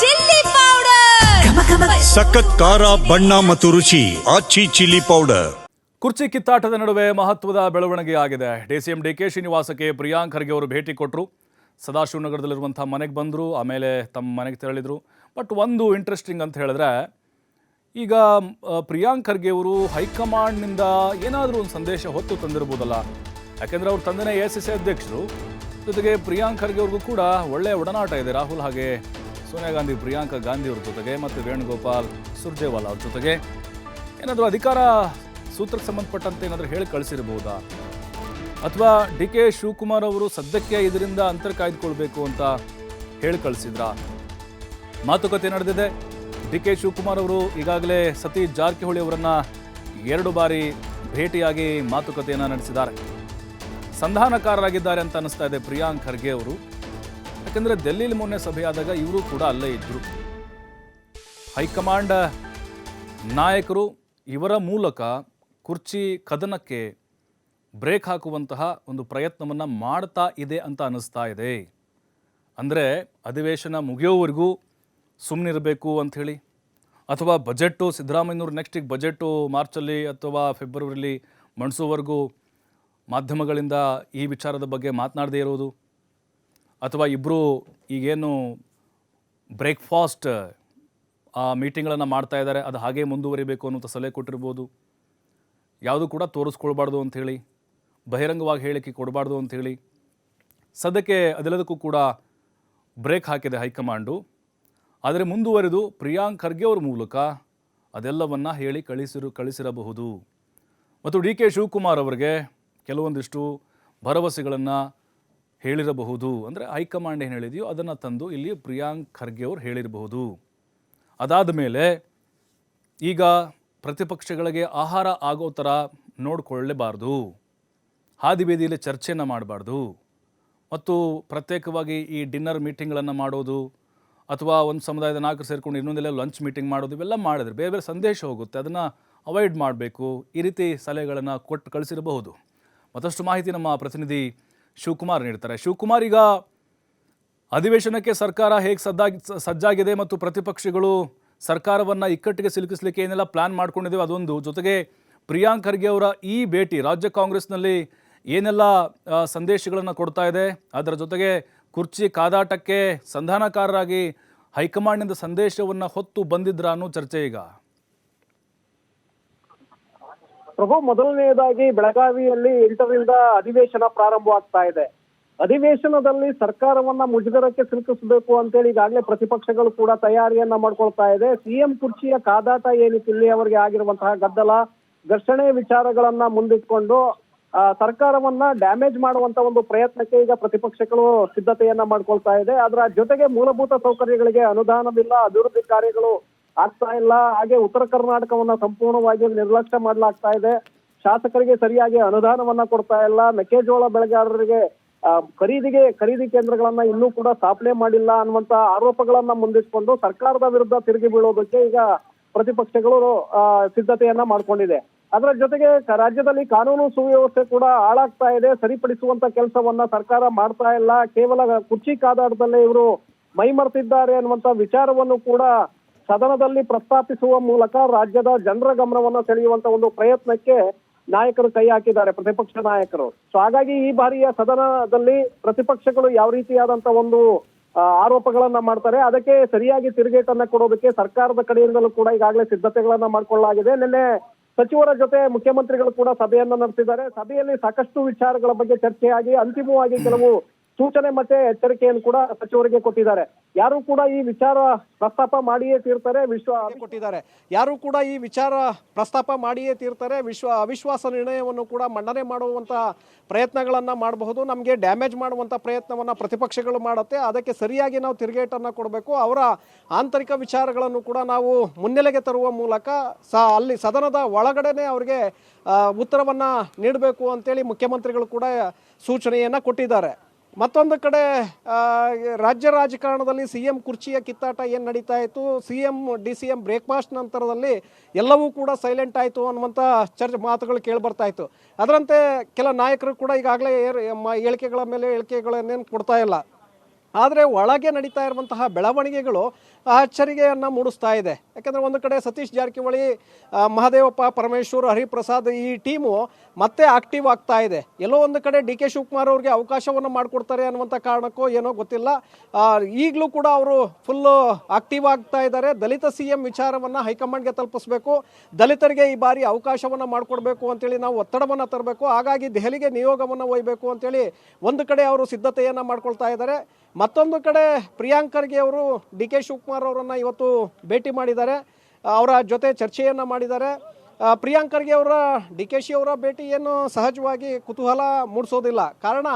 Chilli powder. ಸಖತ್ ಖಾರ ಬಣ್ಣ ಮತ್ತು ರುಚಿ ಆಚಿ ಚಿಲ್ಲಿ ಪೌಡರ್. ಕುರ್ಚಿ ಕಿತ್ತಾಟದ ನಡುವೆ ಮಹತ್ವದ ಬೆಳವಣಿಗೆ ಆಗಿದೆ. ಡಿಸಿಎಂ ಡಿ ಕೆ ಶ್ರೀನಿವಾಸಕ್ಕೆ ಪ್ರಿಯಾಂಕ್ ಖರ್ಗೆ ಅವರು ಭೇಟಿ ಕೊಟ್ಟರು ಸದಾಶಿವನಗರದಲ್ಲಿರುವಂಥ ಮನೆಗೆ ಬಂದರು ಆಮೇಲೆ ತಮ್ಮ ಮನೆಗೆ ತೆರಳಿದರು. ಬಟ್ ಒಂದು ಇಂಟ್ರೆಸ್ಟಿಂಗ್ ಅಂತ ಹೇಳಿದ್ರೆ ಈಗ ಪ್ರಿಯಾಂಕ್ ಖರ್ಗೆ ಅವರು ಹೈಕಮಾಂಡ್ನಿಂದ ಏನಾದರೂ ಒಂದು ಸಂದೇಶ ಹೊತ್ತು ತಂದಿರ್ಬೋದಲ್ಲ. ಯಾಕೆಂದರೆ ಅವ್ರ ತಂದೆನೇ ಎ ಸಿ ಸಿ ಅಧ್ಯಕ್ಷರು. ಜೊತೆಗೆ ಪ್ರಿಯಾಂಕ್ ಖರ್ಗೆ ಅವ್ರಿಗೂ ಕೂಡ ಒಳ್ಳೆಯ ಒಡನಾಟ ಇದೆ ರಾಹುಲ್ ಹಾಗೆ. ಸೋನಿಯಾ ಗಾಂಧಿ, ಪ್ರಿಯಾಂಕಾ ಗಾಂಧಿ ಅವ್ರ ಜೊತೆಗೆ ಮತ್ತು ವೇಣುಗೋಪಾಲ್ ಸುರ್ಜೇವಾಲಾ ಅವ್ರ ಜೊತೆಗೆ. ಏನಾದರೂ ಅಧಿಕಾರ ಸೂತ್ರಕ್ಕೆ ಸಂಬಂಧಪಟ್ಟಂತೆ ಏನಾದರೂ ಹೇಳಿ ಕಳಿಸಿರಬಹುದಾ ಅಥವಾ ಡಿ ಕೆ ಶಿವಕುಮಾರ್ ಅವರು ಸದ್ಯಕ್ಕೆ ಇದರಿಂದ ಅಂತರ ಕಾಯ್ದುಕೊಳ್ಬೇಕು ಅಂತ ಹೇಳಿ ಕಳಿಸಿದ್ರಾ? ಮಾತುಕತೆ ನಡೆದಿದೆ. ಡಿ ಕೆ ಶಿವಕುಮಾರ್ ಅವರು ಈಗಾಗಲೇ ಸತೀಶ್ ಜಾರಕಿಹೊಳಿ ಅವರನ್ನ ಎರಡು ಬಾರಿ ಭೇಟಿಯಾಗಿ ಮಾತುಕತೆಯನ್ನು ನಡೆಸಿದ್ದಾರೆ. ಸಂಧಾನಕಾರರಾಗಿದ್ದಾರೆ ಅಂತ ಅನಿಸ್ತಾ ಇದೆ ಪ್ರಿಯಾಂಕ್ ಖರ್ಗೆ ಅವರು. ಯಾಕಂದರೆ ಡೆಲ್ಲಿಲಿ ಮೊನ್ನೆ ಸಭೆಯಾದಾಗ ಇವರು ಕೂಡ ಅಲ್ಲೇ ಇದ್ದರು ಹೈಕಮಾಂಡ್ ನಾಯಕರು ಇವರ ಮೂಲಕ ಕುರ್ಚಿ ಕದನಕ್ಕೆ ಬ್ರೇಕ್ ಹಾಕುವಂತಹ ಒಂದು ಪ್ರಯತ್ನವನ್ನು ಮಾಡ್ತಾ ಇದೆ ಅಂತ ಅನ್ನಿಸ್ತಾ ಇದೆ. ಅಂದರೆ ಅಧಿವೇಶನ ಮುಗಿಯೋವರೆಗೂ ಸುಮ್ಮನಿರಬೇಕು ಅಂಥೇಳಿ ಅಥವಾ ಬಜೆಟ್ಟು, ಸಿದ್ದರಾಮಯ್ಯನವ್ರು ನೆಕ್ಸ್ಟಿಗೆ ಬಜೆಟ್ಟು ಮಾರ್ಚಲ್ಲಿ ಅಥವಾ ಫೆಬ್ರವರಿಲಿ ಮಂಡಿಸೋವರೆಗೂ ಮಾಧ್ಯಮಗಳಿಂದ ಈ ವಿಚಾರದ ಬಗ್ಗೆ ಮಾತನಾಡದೇ ಇರೋದು. ಅಥವಾ ಇಬ್ಬರು ಈಗೇನು ಬ್ರೇಕ್ಫಾಸ್ಟ್, ಆ ಮೀಟಿಂಗ್ಗಳನ್ನು ಮಾಡ್ತಾ ಇದ್ದಾರೆ, ಅದು ಹಾಗೇ ಮುಂದುವರಿಬೇಕು ಅನ್ನೋಂಥ ಸಲಹೆ ಕೊಟ್ಟಿರ್ಬೋದು. ಯಾವುದು ಕೂಡ ತೋರಿಸ್ಕೊಳ್ಬಾರ್ದು ಅಂಥೇಳಿ, ಬಹಿರಂಗವಾಗಿ ಹೇಳಿಕೆ ಕೊಡಬಾರ್ದು ಅಂಥೇಳಿ. ಸದ್ಯಕ್ಕೆ ಅದೆಲ್ಲದಕ್ಕೂ ಕೂಡ ಬ್ರೇಕ್ ಹಾಕಿದೆ ಹೈಕಮಾಂಡು. ಆದರೆ ಮುಂದುವರೆದು ಪ್ರಿಯಾಂಕ್ ಖರ್ಗೆ ಅವ್ರ ಮೂಲಕ ಅದೆಲ್ಲವನ್ನು ಹೇಳಿ ಕಳಿಸಿರು, ಕಳಿಸಿರಬಹುದು. ಮತ್ತು ಡಿ ಕೆ ಶಿವಕುಮಾರ್ ಅವರಿಗೆ ಕೆಲವೊಂದಿಷ್ಟು ಭರವಸೆಗಳನ್ನು ಹೇಳಿರಬಹುದು. ಅಂದರೆ ಹೈಕಮಾಂಡ್ ಏನು ಹೇಳಿದೆಯೋ ಅದನ್ನು ತಂದು ಇಲ್ಲಿ ಪ್ರಿಯಾಂಕ್ ಖರ್ಗೆ ಅವರು ಹೇಳಿರಬಹುದು. ಅದಾದ ಮೇಲೆ ಈಗ ಪ್ರತಿಪಕ್ಷಗಳಿಗೆ ಆಹಾರ ಆಗೋ ಥರ ನೋಡಿಕೊಳ್ಳಲೇಬಾರ್ದು ಹಾದಿಬೇದಿಯಲ್ಲಿ ಚರ್ಚೆಯನ್ನು ಮಾಡಬಾರ್ದು. ಮತ್ತು ಪ್ರತ್ಯೇಕವಾಗಿ ಈ ಡಿನ್ನರ್ ಮೀಟಿಂಗ್ಗಳನ್ನು ಮಾಡೋದು, ಅಥವಾ ಒಂದು ಸಮುದಾಯದ ನಾಲ್ಕು ಸೇರಿಕೊಂಡು ಇನ್ನೊಂದೆಲ್ಲ ಲಂಚ್ ಮೀಟಿಂಗ್ ಮಾಡೋದು, ಇವೆಲ್ಲ ಮಾಡಿದ್ರೆ ಬೇರೆ ಬೇರೆ ಸಂದೇಶ ಹೋಗುತ್ತೆ. ಅದನ್ನು ಅವಾಯ್ಡ್ ಮಾಡಬೇಕು. ಈ ರೀತಿ ಸಲಹೆಗಳನ್ನು ಕೊಟ್ಟು ಕಳಿಸಿರಬಹುದು. ಮತ್ತಷ್ಟು ಮಾಹಿತಿ ನಮ್ಮ ಪ್ರತಿನಿಧಿ ಶಿವಕುಮಾರ್ ನೀಡ್ತಾರೆ. ಶಿವಕುಮಾರ್ ಈಗ ಅಧಿವೇಶನಕ್ಕೆ ಸರ್ಕಾರ ಹೇಗೆ ಸದ್ದಾಗಿ, ಸಜ್ಜಾಗಿದೆ ಮತ್ತು ಪ್ರತಿಪಕ್ಷಗಳು ಸರ್ಕಾರವನ್ನು ಇಕ್ಕಟ್ಟಿಗೆ ಸಿಲುಕಿಸಲಿಕ್ಕೆ ಏನೆಲ್ಲ ಪ್ಲಾನ್ ಮಾಡ್ಕೊಂಡಿದ್ದೇವೆ ಅದೊಂದು. ಜೊತೆಗೆ ಪ್ರಿಯಾಂಕ್ ಖರ್ಗೆ ಅವರ ಈ ಭೇಟಿ ರಾಜ್ಯ ಕಾಂಗ್ರೆಸ್ನಲ್ಲಿ ಏನೆಲ್ಲ ಸಂದೇಶಗಳನ್ನು ಕೊಡ್ತಾ ಇದೆ, ಅದರ ಜೊತೆಗೆ ಕುರ್ಚಿ ಕಾದಾಟಕ್ಕೆ ಸಂಧಾನಕಾರರಾಗಿ ಹೈಕಮಾಂಡ್ನಿಂದ ಸಂದೇಶವನ್ನು ಹೊತ್ತು ಬಂದಿದ್ರ ಅನ್ನೋ ಚರ್ಚೆ ಈಗ. ಪ್ರಭು, ಮೊದಲನೆಯದಾಗಿ ಬೆಳಗಾವಿಯಲ್ಲಿ ಎಂಟರಿಂದ ಅಧಿವೇಶನ ಪ್ರಾರಂಭವಾಗ್ತಾ ಇದೆ. ಅಧಿವೇಶನದಲ್ಲಿ ಸರ್ಕಾರವನ್ನ ಮುಜುಗರಕ್ಕೆ ಸಿಲುಕಿಸಬೇಕು ಅಂತೇಳಿ ಈಗಾಗಲೇ ಪ್ರತಿಪಕ್ಷಗಳು ಕೂಡ ತಯಾರಿಯನ್ನ ಮಾಡ್ಕೊಳ್ತಾ ಇದೆ. ಸಿಎಂ ಕುರ್ಚಿಯ ಕಾದಾಟ ಏನಿತ್ತು ಇಲ್ಲಿಯವರೆಗೆ ಆಗಿರುವಂತಹ ಗದ್ದಲ, ಘರ್ಷಣೆ ವಿಚಾರಗಳನ್ನ ಮುಂದಿಟ್ಕೊಂಡು ಸರ್ಕಾರವನ್ನ ಡ್ಯಾಮೇಜ್ ಮಾಡುವಂತ ಒಂದು ಪ್ರಯತ್ನಕ್ಕೆ ಈಗ ಪ್ರತಿಪಕ್ಷಗಳು ಸಿದ್ಧತೆಯನ್ನ ಮಾಡ್ಕೊಳ್ತಾ ಇದೆ. ಅದರ ಜೊತೆಗೆ ಮೂಲಭೂತ ಸೌಕರ್ಯಗಳಿಗೆ ಅನುದಾನವಿಲ್ಲ, ಅಭಿವೃದ್ಧಿ ಕಾರ್ಯಗಳು ಆಗ್ತಾ ಇಲ್ಲ. ಹಾಗೆ ಉತ್ತರ ಕರ್ನಾಟಕವನ್ನ ಸಂಪೂರ್ಣವಾಗಿ ನಿರ್ಲಕ್ಷ್ಯ ಮಾಡಲಾಗ್ತಾ ಇದೆ. ಶಾಸಕರಿಗೆ ಸರಿಯಾಗಿ ಅನುದಾನವನ್ನ ಕೊಡ್ತಾ ಇಲ್ಲ. ಮೆಕ್ಕೆಜೋಳ ಬೆಳೆಗಾರರಿಗೆ ಖರೀದಿಗೆ, ಖರೀದಿ ಕೇಂದ್ರಗಳನ್ನ ಇನ್ನೂ ಕೂಡ ಸ್ಥಾಪನೆ ಮಾಡಿಲ್ಲ ಅನ್ನುವಂತ ಆರೋಪಗಳನ್ನ ಮುಂದಿಟ್ಕೊಂಡು ಸರ್ಕಾರದ ವಿರುದ್ಧ ತಿರುಗಿ ಬೀಳೋದಕ್ಕೆ ಈಗ ಪ್ರತಿಪಕ್ಷಗಳು ಸಿದ್ಧತೆಯನ್ನ ಮಾಡ್ಕೊಂಡಿದೆ. ಅದರ ಜೊತೆಗೆ ರಾಜ್ಯದಲ್ಲಿ ಕಾನೂನು ಸುವ್ಯವಸ್ಥೆ ಕೂಡ ಹಾಳಾಗ್ತಾ ಇದೆ. ಸರಿಪಡಿಸುವಂತ ಕೆಲಸವನ್ನ ಸರ್ಕಾರ ಮಾಡ್ತಾ ಇಲ್ಲ. ಕೇವಲ ಕುರ್ಚಿ ಕಾದಾಟದಲ್ಲೇ ಇವರು ಮೈಮರೆತಿದ್ದಾರೆ ಅನ್ನುವಂತ ವಿಚಾರವನ್ನು ಕೂಡ ಸದನದಲ್ಲಿ ಪ್ರಸ್ತಾಪಿಸುವ ಮೂಲಕ ರಾಜ್ಯದ ಜನರ ಗಮನವನ್ನು ಸೆಳೆಯುವಂತ ಒಂದು ಪ್ರಯತ್ನಕ್ಕೆ ನಾಯಕರು ಕೈ ಹಾಕಿದ್ದಾರೆ, ಪ್ರತಿಪಕ್ಷ ನಾಯಕರು. ಸೊ ಹಾಗಾಗಿ ಈ ಬಾರಿಯ ಸದನದಲ್ಲಿ ಪ್ರತಿಪಕ್ಷಗಳು ಯಾವ ರೀತಿಯಾದಂತ ಒಂದು ಆರೋಪಗಳನ್ನ ಮಾಡ್ತಾರೆ, ಅದಕ್ಕೆ ಸರಿಯಾಗಿ ತಿರುಗೇಟನ್ನ ಕೊಡೋದಕ್ಕೆ ಸರ್ಕಾರದ ಕಡೆಯಿಂದಲೂ ಕೂಡ ಈಗಾಗಲೇ ಸಿದ್ಧತೆಗಳನ್ನ ಮಾಡ್ಕೊಳ್ಳಲಾಗಿದೆ. ನಿನ್ನೆ ಸಚಿವರ ಜೊತೆ ಮುಖ್ಯಮಂತ್ರಿಗಳು ಕೂಡ ಸಭೆಯನ್ನ ನಡೆಸಿದ್ದಾರೆ. ಸಭೆಯಲ್ಲಿ ಸಾಕಷ್ಟು ವಿಚಾರಗಳ ಬಗ್ಗೆ ಚರ್ಚೆಯಾಗಿ ಅಂತಿಮವಾಗಿ ಕೆಲವು ಸೂಚನೆ ಮತ್ತೆ ಎಚ್ಚರಿಕೆಯನ್ನು ಕೂಡ ಸಚಿವರಿಗೆ ಕೊಟ್ಟಿದ್ದಾರೆ. ಯಾರು ಕೂಡ ಈ ವಿಚಾರ ಪ್ರಸ್ತಾಪ ಮಾಡಿಯೇ ತೀರ್ತಾರೆ, ವಿಶ್ವ ಕೊಟ್ಟಿದ್ದಾರೆ. ಯಾರು ಕೂಡ ಈ ವಿಚಾರ ಪ್ರಸ್ತಾಪ ಮಾಡಿಯೇ ತೀರ್ತಾರೆ, ವಿಶ್ವ ಅವಿಶ್ವಾಸ ನಿರ್ಣಯವನ್ನು ಕೂಡ ಮಂಡನೆ ಮಾಡುವಂತಹ ಪ್ರಯತ್ನಗಳನ್ನ ಮಾಡಬಹುದು. ನಮಗೆ ಡ್ಯಾಮೇಜ್ ಮಾಡುವಂತ ಪ್ರಯತ್ನವನ್ನ ಪ್ರತಿಪಕ್ಷಗಳು ಮಾಡುತ್ತೆ. ಅದಕ್ಕೆ ಸರಿಯಾಗಿ ನಾವು ತಿರುಗೇಟನ್ನ ಕೊಡಬೇಕು. ಅವರ ಆಂತರಿಕ ವಿಚಾರಗಳನ್ನು ಕೂಡ ನಾವು ಮುನ್ನೆಲೆಗೆ ತರುವ ಮೂಲಕ ಸ ಅಲ್ಲಿ ಸದನದ ಒಳಗಡೆನೆ ಅವರಿಗೆ ಉತ್ತರವನ್ನ ನೀಡಬೇಕು ಅಂತೇಳಿ ಮುಖ್ಯಮಂತ್ರಿಗಳು ಕೂಡ ಸೂಚನೆಯನ್ನ ಕೊಟ್ಟಿದ್ದಾರೆ. ಮತ್ತೊಂದು ಕಡೆ ರಾಜ್ಯ ರಾಜಕಾರಣದಲ್ಲಿ ಸಿ ಎಂ ಕುರ್ಚಿಯ ಕಿತ್ತಾಟ ಏನು ನಡೀತಾ ಇತ್ತು? C M, D C M breakfast ನಂತರದಲ್ಲಿ ಎಲ್ಲವೂ ಕೂಡ ಸೈಲೆಂಟ್ ಆಯಿತು ಅನ್ನುವಂಥ ಚರ್ಚೆ ಮಾತುಗಳು ಕೇಳಿ ಬರ್ತಾ ಇತ್ತು. ಅದರಂತೆ ಕೆಲ ನಾಯಕರು ಕೂಡ ಈಗಾಗಲೇ ಏರ್- ಹೇಳಿಕೆಗಳ ಮೇಲೆ ಹೇಳಿಕೆಗಳನ್ನೇನು ಕೊಡ್ತಾ ಇಲ್ಲ. ಆದರೆ ಒಳಗೆ ನಡೀತಾ ಇರುವಂತಹ ಬೆಳವಣಿಗೆಗಳು ಅಚ್ಚರಿಗೆಯನ್ನು ಮೂಡಿಸ್ತಾ ಇದೆ. ಯಾಕಂದರೆ ಒಂದು ಕಡೆ ಸತೀಶ್ ಜಾರಕಿಹೊಳಿ ಮಹದೇವಪ್ಪ, ಪರಮೇಶ್ವರ್, ಹರಿಪ್ರಸಾದ್ ಈ ಟೀಮು ಮತ್ತೆ ಆಕ್ಟಿವ್ ಆಗ್ತಾ ಇದೆ. ಎಲ್ಲೋ ಒಂದು ಕಡೆ ಡಿ ಕೆ ಶಿವಕುಮಾರ್ ಅವ್ರಿಗೆ ಅವಕಾಶವನ್ನು ಮಾಡಿಕೊಡ್ತಾರೆ ಅನ್ನುವಂಥ ಕಾರಣಕ್ಕೋ ಏನೋ ಗೊತ್ತಿಲ್ಲ. ಈಗಲೂ ಕೂಡ ಅವರು ಫುಲ್ಲು ಆಕ್ಟಿವ್ ಆಗ್ತಾ ಇದ್ದಾರೆ. ದಲಿತ ಸಿ ಎಂ ವಿಚಾರವನ್ನು ಹೈಕಮಾಂಡ್ಗೆ ತಲುಪಿಸ್ಬೇಕು. ದಲಿತರಿಗೆ ಈ ಬಾರಿ ಅವಕಾಶವನ್ನು ಮಾಡಿಕೊಡ್ಬೇಕು ಅಂತೇಳಿ ನಾವು ಒತ್ತಡವನ್ನು ತರಬೇಕು. ಹಾಗಾಗಿ ದೆಹಲಿಗೆ ನಿಯೋಗವನ್ನು ಒಯ್ಯಬೇಕು ಅಂತೇಳಿ ಒಂದು ಕಡೆ ಅವರು ಸಿದ್ಧತೆಯನ್ನು ಮಾಡ್ಕೊಳ್ತಾ ಇದ್ದಾರೆ. ಮತ್ತೊಂದು ಕಡೆ ಪ್ರಿಯಾಂಕ್ ಖರ್ಗೆ ಅವರು ಡಿ ಕೆ ಶಿವಕುಮಾರ್ ಅವರನ್ನು ಇವತ್ತು ಭೇಟಿ ಮಾಡಿದ್ದಾರೆ. ಅವರ ಜೊತೆ ಚರ್ಚೆಯನ್ನು ಮಾಡಿದ್ದಾರೆ. ಪ್ರಿಯಾಂಕ್ ಖರ್ಗೆ ಅವರ, ಡಿ ಕೆ ಶಿ ಅವರ ಭೇಟಿ ಏನು ಸಹಜವಾಗಿ ಕುತೂಹಲ ಮೂಡಿಸೋದಿಲ್ಲ. ಕಾರಣ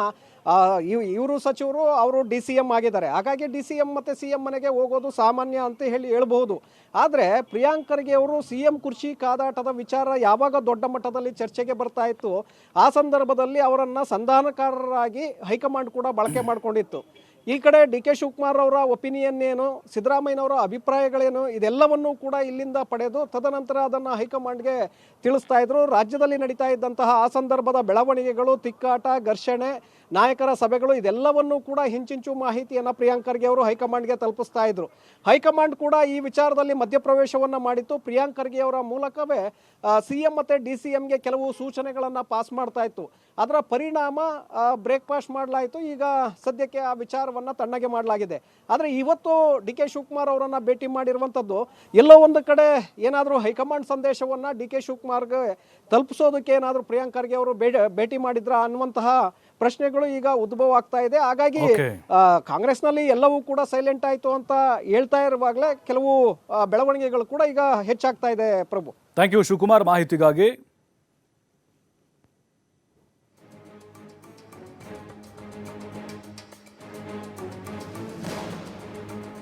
ಇವರು ಸಚಿವರು ಅವರು ಡಿ ಸಿ ಎಂ ಆಗಿದ್ದಾರೆ. ಹಾಗಾಗಿ ಡಿ ಸಿ ಎಂ ಮತ್ತು ಸಿ ಎಂ ಮನೆಗೆ ಹೋಗೋದು ಸಾಮಾನ್ಯ ಅಂತ ಹೇಳಿ ಹೇಳ್ಬಹುದು. ಆದರೆ ಪ್ರಿಯಾಂಕ್ ಖರ್ಗೆ ಅವರು ಸಿ ಎಂ ಕುರ್ಚಿ ಕಾದಾಟದ ವಿಚಾರ ಯಾವಾಗ ದೊಡ್ಡ ಮಟ್ಟದಲ್ಲಿ ಚರ್ಚೆಗೆ ಬರ್ತಾ ಇತ್ತು, ಆ ಸಂದರ್ಭದಲ್ಲಿ ಅವರನ್ನು ಸಂಧಾನಕಾರರಾಗಿ ಹೈಕಮಾಂಡ್ ಕೂಡ ಬಳಕೆ ಮಾಡಿಕೊಂಡಿತ್ತು. ಈ ಕಡೆ ಡಿ ಕೆ ಶಿವಕುಮಾರ್ ಅವರ ಒಪಿನಿಯನ್ ಏನು, ಸಿದ್ದರಾಮಯ್ಯನವರ ಅಭಿಪ್ರಾಯಗಳೇನು, ಇದೆಲ್ಲವನ್ನೂ ಕೂಡ ಇಲ್ಲಿಂದ ಪಡೆದು ತದನಂತರ ಅದನ್ನು ಹೈಕಮಾಂಡ್ಗೆ ತಿಳಿಸ್ತಾ ಇದ್ರು. ರಾಜ್ಯದಲ್ಲಿ ನಡೀತಾ ಇದ್ದಂತಹ ಆ ಸಂದರ್ಭದ ಬೆಳವಣಿಗೆಗಳು, ತಿಕ್ಕಾಟ, ಘರ್ಷಣೆ, ನಾಯಕರ ಸಭೆಗಳು, ಇದೆಲ್ಲವನ್ನೂ ಕೂಡ ಹಿಂಚಿಂಚು ಮಾಹಿತಿಯನ್ನು ಪ್ರಿಯಾಂಕ್ ಖರ್ಗೆ ಅವರು ಹೈಕಮಾಂಡ್ಗೆ ತಲುಪಿಸ್ತಾ ಇದ್ರು. ಹೈಕಮಾಂಡ್ ಕೂಡ ಈ ವಿಚಾರದಲ್ಲಿ ಮಧ್ಯಪ್ರವೇಶವನ್ನು ಮಾಡಿತ್ತು. ಪ್ರಿಯಾಂಕ್ ಖರ್ಗೆ ಅವರ ಮೂಲಕವೇ ಸಿ ಎಂ ಮತ್ತು ಡಿ ಸಿ ಎಂಗೆ ಕೆಲವು ಸೂಚನೆಗಳನ್ನು ಪಾಸ್ ಮಾಡ್ತಾ ಇತ್ತು. ಅದರ ಪರಿಣಾಮ ಬ್ರೇಕ್ಫಾಸ್ಟ್ ಮಾಡಲಾಯಿತು. ಈಗ ಸದ್ಯಕ್ಕೆ ಆ ವಿಚಾರವನ್ನು ತಣ್ಣಗೆ ಮಾಡಲಾಗಿದೆ. ಆದರೆ ಇವತ್ತು ಡಿ ಕೆ ಶಿವಕುಮಾರ್ ಅವರನ್ನು ಭೇಟಿ ಮಾಡಿರುವಂಥದ್ದು ಎಲ್ಲೋ ಒಂದು ಕಡೆ ಏನಾದರೂ ಹೈಕಮಾಂಡ್ ಸಂದೇಶವನ್ನು ಡಿ ಕೆ ಶಿವಕುಮಾರ್ಗೆ ತಲುಪಿಸೋದಕ್ಕೆ ಏನಾದರೂ ಪ್ರಿಯಾಂಕ್ ಖರ್ಗೆ ಅವರು ಭೇಟಿ ಮಾಡಿದ್ರ ಅನ್ನುವಂತಹ ಪ್ರಶ್ನೆಗಳು ಈಗ ಉದ್ಭವ ಆಗ್ತಾ ಇದೆ. ಹಾಗಾಗಿ ಕಾಂಗ್ರೆಸ್ನಲ್ಲಿ ಎಲ್ಲವೂ ಕೂಡ ಸೈಲೆಂಟ್ ಆಯಿತು ಅಂತ ಹೇಳ್ತಾ ಇರುವಾಗಲೇ ಕೆಲವು ಬೆಳವಣಿಗೆಗಳು ಕೂಡ ಈಗ ಹೆಚ್ಚಾಗ್ತಾ ಇದೆ ಪ್ರಭು. Thank you Shivakumar. ಮಾಹಿತಿಗಾಗಿ